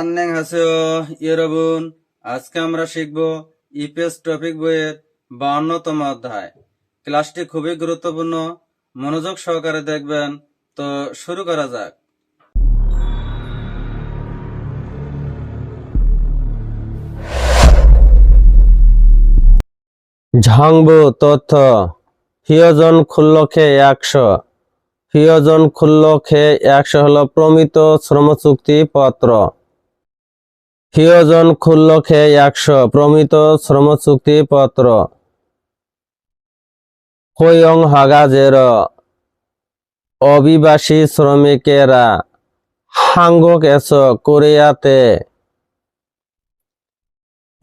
আন্নেং হাসেও ইয়েরবুন, আজকে আমরা শিখব ইপিএস টপিক বইয়ের বাউন্নতম অধ্যায়। ক্লাসটি খুবই গুরুত্বপূর্ণ, মনোযোগ সহকারে দেখবেন, তো শুরু করা যাক। ঝাংবু তথ্য ফিওজন খুল্লখে একশো। ফিওজন খুল্লখে একশো হলো প্রমিত শ্রম চুক্তি পত্র। ফিওজন খুল্লখে একশো প্রমিত শ্রম চুক্তি পত্র হৈয়ং হাগাজের অভিবাসী শ্রমিকেরা হাঙ্গক এস কোরিয়াতে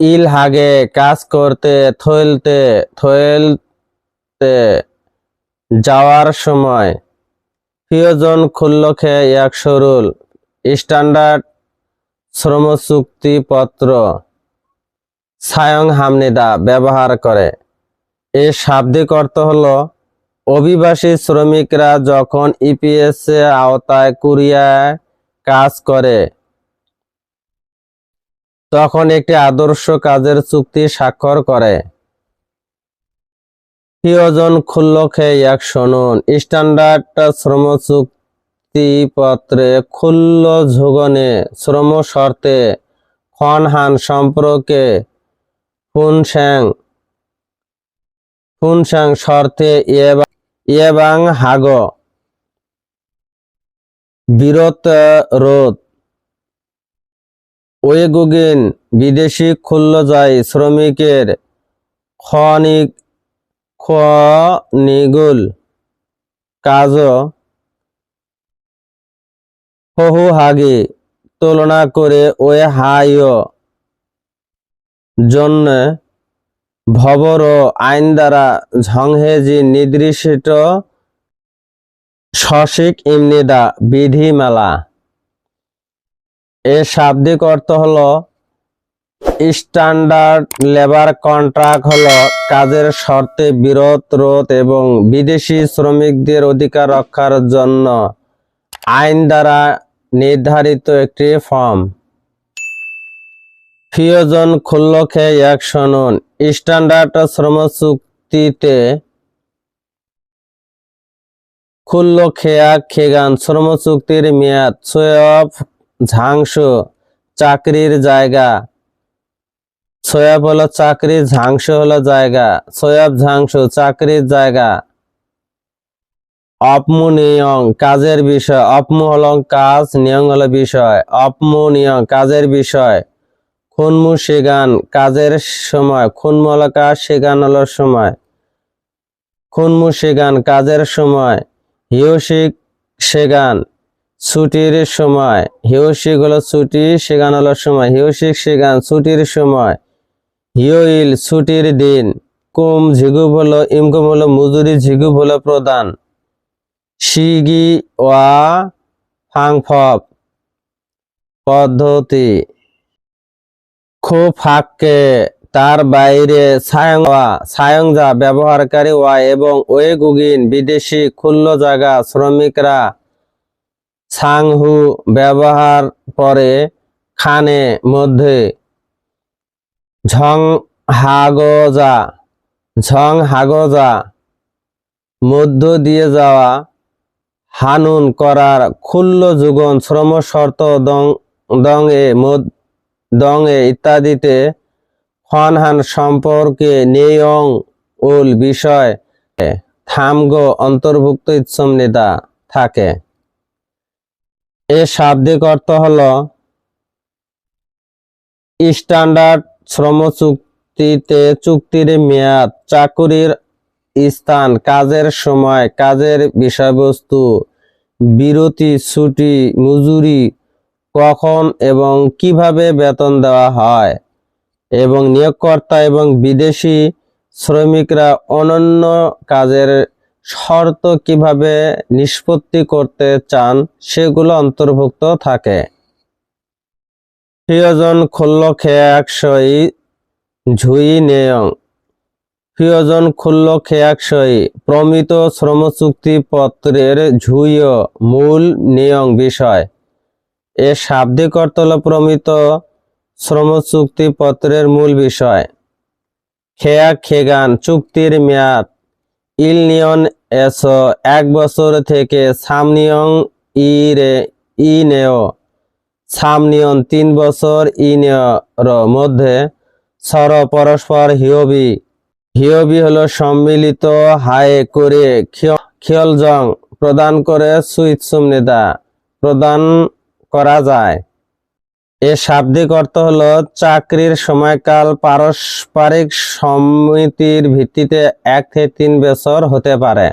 ইলহাগে কাজ করতে থইলতে থইলতে যাওয়ার সময় প্রিয়জন খুল্লখে একশো সরুল স্ট্যান্ডার্ড শ্রম চুক্তি পত্র সায়ং হামনিদা ব্যবহার করে। এর শাব্দিক অর্থ হলো, অভিবাসী শ্রমিকরা যখন ইপিএস আওতায় কুরিয়ায় কাজ করে, তখন একটি আদর্শ কাজের চুক্তি স্বাক্ষর করে। প্রিয়জন খুল্লখে এক শুনুন স্ট্যান্ডার্ড শ্রম চুক্তিপত্রে খুল্ল ঝুগনে শ্রম শর্তে খনহান সম্পর্কে ফুনশ্যাং ফুনশ্যাং শর্তে ইয়েবাং হাগ, বিরত রোধ। ওয়েগুগিন বিদেশি খুল্ল খুল্লজাই শ্রমিকের খনিক খনিগুল কাজ হহু হাগি, তুলনা করে ওয়ে হাইয় জন্য ভবর আইন দ্বারা ঝংহেজি নির্দিষ্ট সশিক ইমনিদা বিধিমালা এর শাব্দিক অর্থ হলো, স্ট্যান্ডার্ড লেবার কন্ট্রাক্ট হল কাজের শর্তে বিরত রোধ এবং বিদেশি শ্রমিকদের অধিকার রক্ষার জন্য আইন দ্বারা নির্ধারিত একটি ফর্ম। ফিওজন খুল্লখে এক শুনুন স্ট্যান্ডার্ড শ্রম চুক্তিতে খুল্ল খেয়া খেগান। শ্রম চুক্তির মেয়াদ সোয়ব ঝাংসু চাকরির জায়গা সোয়াব হলো চাকরি ঝাংসু হলো জায়গা। সোয়াব ঝাংসু চাকরির জায়গা। অপমু নিয়ং কাজের বিষয়। অপমু হলো কাজ নিয়ং হলো বিষয়। অপমু নিয়ং কাজের বিষয়। খুনমু সেগান কাজের সময়। খুনমু হলো কাজ সেগান হলো সময়। খুনমু সেগান কাজের সময়। হিউসিক সেগান ছুটির সময়। হিউসিক হলো ছুটি সেগান হলো সময়। হিউসিক সেগান ছুটির সময়। হিউইল, ছুটির দিন। কুম, ঝিগুব হলো, ইমকুম হলো, মজুরি, ঝিগুব হলো প্রদান শিগি ওয়া ফাংফপ পদ্ধতি। খুব ফাঁককে তার বাইরে সায়ংওয়া সায়ংজা ব্যবহারকারী ওয়া এবং ওয়েগুগিন বিদেশি খুল্ল জায়গা শ্রমিকরা সাংহু ব্যবহার পরে খানে মধ্যে। ঝং হাগজা ঝং হাগজা মধ্য দিয়ে যাওয়া হানুন করার খুল্ল যুগন শ্রম শর্ত দং দং এ মদ দং এ ইত্যাদিতে খনহান সম্পর্কে নেয়ং উল বিষয় থামগ অন্তর্ভুক্ত ইচ্ছম নেতা থাকে। এর শাব্দিক অর্থ হল স্ট্যান্ডার্ড শ্রম চুক্তিতে চুক্তির মেয়াদ চাকুরির স্থান, কাজের সময়, কাজের বিষয়বস্তু, বিরতি, ছুটি, মজুরি, কখন এবং কীভাবে বেতন দেওয়া হয় এবং নিয়োগকর্তা এবং বিদেশি শ্রমিকরা অনন্য কাজের শর্ত কীভাবে নিষ্পত্তি করতে চান সেগুলো অন্তর্ভুক্ত থাকে। প্রিয়জন খুল্লখে একশই ঝুই নেয়ং। প্রিয়জন খুল্ল খেয়াকসই প্রমিত শ্রম চুক্তি পত্রের ঝুইয় মূল নিয়ম বিষয়। এ শাব্দিক অর্থ হল প্রমিত শ্রম চুক্তি পত্রের মূল বিষয়। খেয়া খেগান, চুক্তির মেয়াদ। ইলনিয়ন এস, এক বছর থেকে সামনিয়ং ই রে, ই নেও সামনিয়ন তিন বছর, ই নেওর মধ্যে সর পরস্পর হিয়বি। হিয়বি হলো সম্মিলিত হায়ে করে খিয়লজং প্রদান করে সুইৎসুম নেতা প্রদান করা যায়। এর শাব্দিক অর্থ হলো চাকরির সময়কাল পারস্পরিক সম্মতির ভিত্তিতে এক থেকে তিন বছর হতে পারে।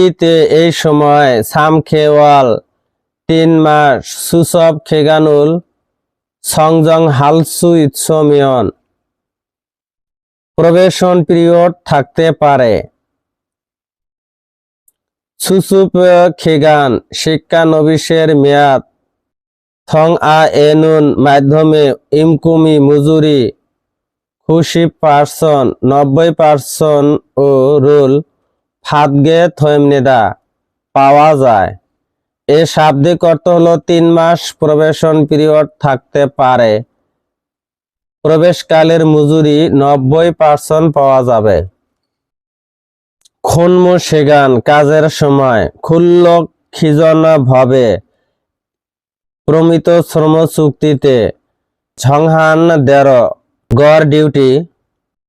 ইতে এই সময় সাম খেওয়াল তিন মাস সুসব খেগানুল, সংজং হালসু ইৎসমিয়ন প্রবেশন পিরিয়ড থাকতে পারে। সুসুপ খেগান শিক্ষানবিশের মেয়াদ, থং আ এনুন মাধ্যমে ইমকুমি, মজুরি, খুশি পার্সন, নব্বই পার্সন ও রুল ফাদগে থয়েমনেদা, পাওয়া যায়। এ শাব্দিক অর্থ হলো তিন মাস প্রবেশন পিরিয়ড থাকতে পারে। প্রবেশকালের মজুরি নব্বই পার্সেন্ট পাওয়া যাবে। খুনমু সেগান, কাজের সময় খুল্ল খিজনা ভাবে প্রমিত শ্রম চুক্তিতে ঝংহান দের গড় ডিউটি,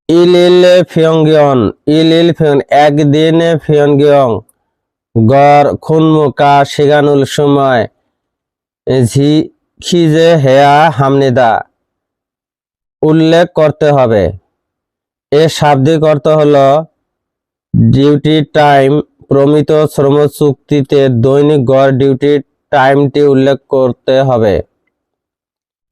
ইলিল ফিয়ংগিয়ন, ইলিল ফিয়ন একদিন ফিয়ংগিয়ং, গড় খুনমু কা সেগানুল সময়, ঝি, খিজে হেয়া হামনিদা। উল্লেখ করতে হবে। এ শাব্দিক অর্থ হল ডিউটি টাইম প্রমিত শ্রম চুক্তিতে দৈনিক গড় ডিউটি টাইমটি উল্লেখ করতে হবে।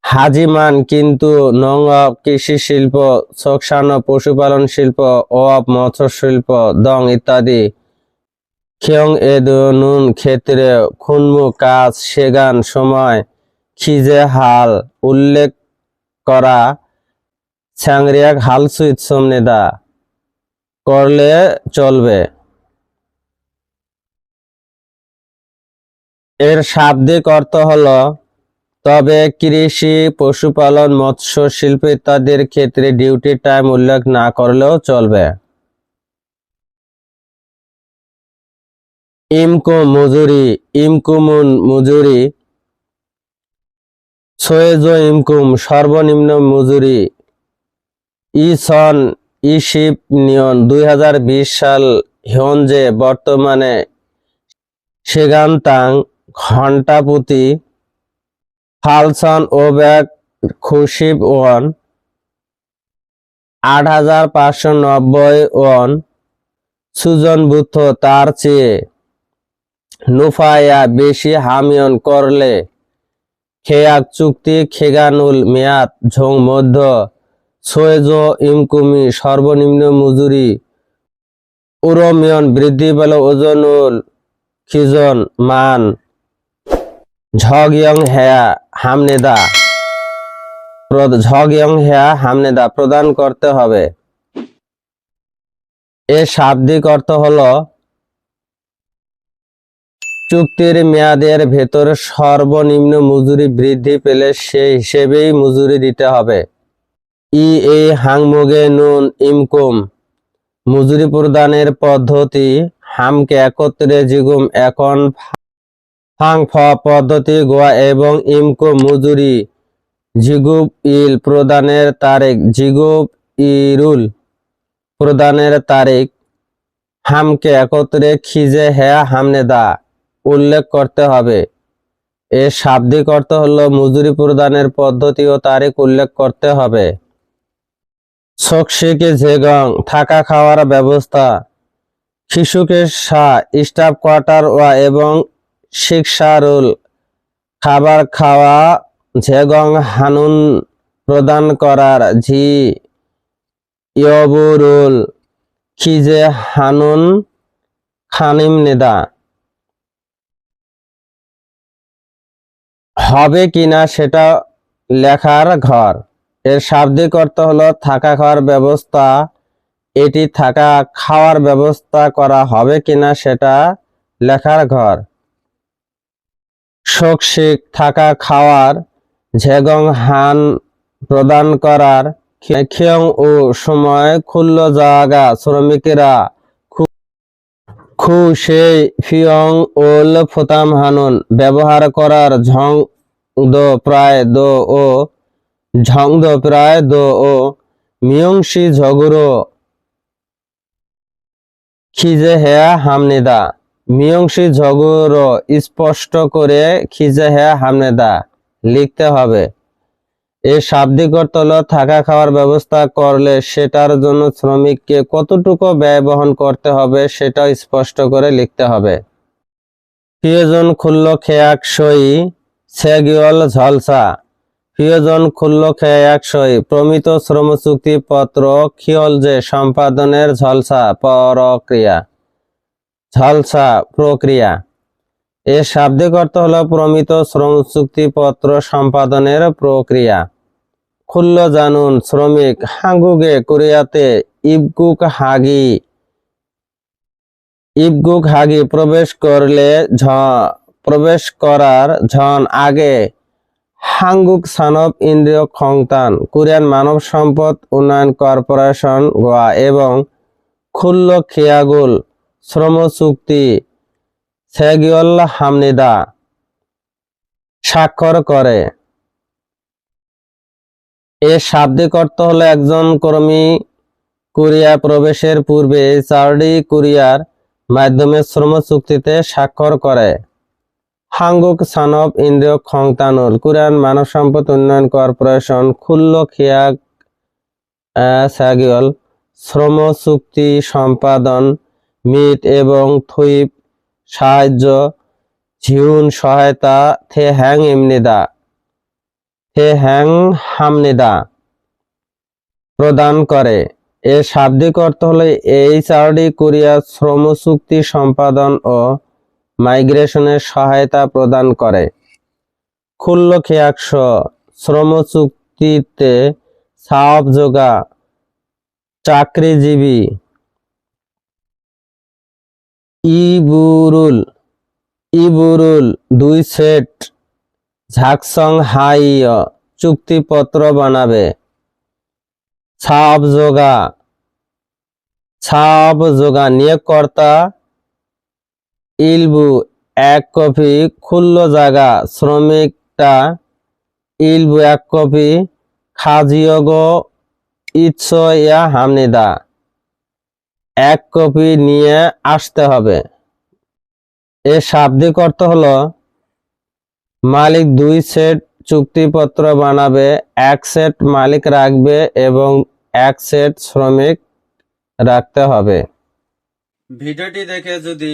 হাজিমান কিন্তু নং অফ কৃষি শিল্প সোকসান পশুপালন শিল্প অফ মৎস্য শিল্প, দং ইত্যাদি। খেয়ং এদু নুন ক্ষেত্রে খুনমু কাজ, সেগান, সময়, খিজে, হাল উল্লেখ করা ছ্যাংরিয়াক হাল সুইট সমনেদা করলে চলবে। এর শাব্দিক অর্থ হলো, তবে কৃষি, পশুপালন মৎস্য শিল্প ইত্যাদির ক্ষেত্রে ডিউটি টাইম উল্লেখ না করলেও চলবে। ইমকো মজুরি ইমকুমুন মজুরি সোয়েজো ইমকুম, সর্বনিম্ন মজুরি ইসন ইশিপ নিয়ন দুই সাল হিয়নজে বর্তমানে সেগান্তাং ঘণ্টা প্রতি ফালসন ও ব্যাগ খুশিব ওয়ান আট হাজার পাঁচশো নব্বই ওয়ান সুজন বুথ তার চেয়ে নুফায়া বেশি হামিয়ন করলে খেয়াক চুক্তি খেগানুল মেয়াদ ঝোং মধ্য সোয়েজ ইমকুমি সর্বনিম্ন মজুরি, উরমিয়ন বৃদ্ধি পেল ওজনুল খিজন মান। ঝগয়ং হেয়া হামনেদা। ঝগয়ং হেয়া হামনেদা প্রদান করতে হবে। এর শাব্দিক অর্থ হলো চুক্তির মেয়াদের ভেতর সর্বনিম্ন মজুরি বৃদ্ধি পেলে সেই হিসেবেই মজুরি দিতে হবে। ই এ হাংমুগে নুন ইমকুম। মজুরি প্রদানের পদ্ধতি হামকে একত্রে জিগুম এখন ফাং ফ পদ্ধতি গোয়া এবং ইমকো মজুরি জিগুব ইল প্রদানের তারিখ জিগুব ইরুল প্রদানের তারিখ হামকে একত্রে খিজে হ্যা হামনে দা উল্লেখ করতে হবে। এর শাব্দিক অর্থ হলো মজুরি প্রদানের পদ্ধতি ও তারিখ উল্লেখ করতে হবে। সকশিকে ঝেগং থাকা খাওয়ার ব্যবস্থা। শিশুকে সা, স্টাফ কোয়ার্টার ওয়া এবং শিক্ষারুল খাবার খাওয়া ঝেগং হানুন প্রদান করার ঝি ইয়বুরুল খিজে হানুন খানিম নেদা। হবে কিনা সেটা লেখার ঘর। এর শাব্দিক অর্থ হলো থাকা খাওয়ার ব্যবস্থা। এটি থাকা খাওয়ার ব্যবস্থা করা হবে কিনা সেটা লেখার ঘর। শোকশিক থাকা খাওয়ার, ঝেগং হান প্রদান করার ও সময় খুল্ল জাগা শ্রমিকেরা খু সেই ফিয়ং ওল ফোতাম হানুন। ব্যবহার করার ঝং দো প্রায় দো ও ঝং দো প্রায় দো ও মিয়ংশি ঝগুরো খিজে হেয়া হামনেদা। মিয়ংশি ঝগুরো স্পষ্ট করে খিজে হেয়া হামনেদা, লিখতে হবে। এই শাব্দিক অর্থ হলো থাকা খাওয়ার ব্যবস্থা করলে সেটার জন্য শ্রমিককে কতটুকু ব্যয় বহন করতে হবে সেটা স্পষ্ট করে লিখতে হবে। প্রিয়জন খুল্ল খেয়াক সই, সেগিওল ঝলসা। প্রিয়জন খুল্ল খেয়াক সই প্রমিত শ্রম চুক্তি পত্র খিয়ল যে সম্পাদনের ঝলসা প্রক্রিয়া। ঝলসা প্রক্রিয়া। এর শাব্দিক অর্থ হল প্রমিত শ্রম চুক্তিপত্র সম্পাদনের প্রক্রিয়া। খুল্ল জানুন শ্রমিক, হাঙ্গুগে কোরিয়াতে ইবগুক হাগি। ইবগুক হাগি প্রবেশ করলে ঝ, প্রবেশ করার ঝন আগে হাঙ্গুক সানব ইন্দ্রিয় খংতান কোরিয়ান মানব সম্পদ উন্নয়ন কর্পোরেশন গোয়া এবং খুল্ল খিয়াগুল, শ্রম চুক্তি সেগিউল্লাহ হামনিদা স্বাক্ষর করে। এর শাব্দিক অর্থ হলো একজন কর্মী কোরিয়া প্রবেশের পূর্বে চারডি কোরিয়ার মাধ্যমে শ্রম চুক্তিতে স্বাক্ষর করে। হাঙ্গুক সানব ইন্দ্রিয় খংতানুল। কোরিয়ান মানব সম্পদ উন্নয়ন কর্পোরেশন খুল্ল খিয়াক সাগিওল, শ্রম চুক্তি সম্পাদন, মিট এবং থুইপ, সাহায্য ঝিউন সহায়তা, থে হ্যাং ইমনিদা, থে হ্যাং হামনিদা প্রদান করে। এর শাব্দিক অর্থ হলো এইচ আরডি কোরিয়া শ্রম চুক্তি সম্পাদন ও মাইগ্রেশনের সহায়তা প্রদান করে। খুল্ল খেয়াকশ শ্রম চুক্তিতে সাপ যোগা, চাকরিজীবী, ইবুরুল ইবুরুল দুই সেট, ঝাকসং হাই চুক্তিপত্র বানাবে। ছাপ যোগা ছাপ যোগা নিয়োগকর্তা ইলবু, এক কপি খুল্ল জাগা, শ্রমিকটা ইলবু, এক কপি খাজিয়গ ইয়া হামনিদা। এক কপি নিয়ে আসতে হবে। এর শাব্দিক অর্থ হলো, মালিক দুই সেট চুক্তিপত্র বানাবে, এক সেট মালিক রাখবে এবং এক সেট শ্রমিক রাখতে হবে। ভিডিওটি দেখে যদি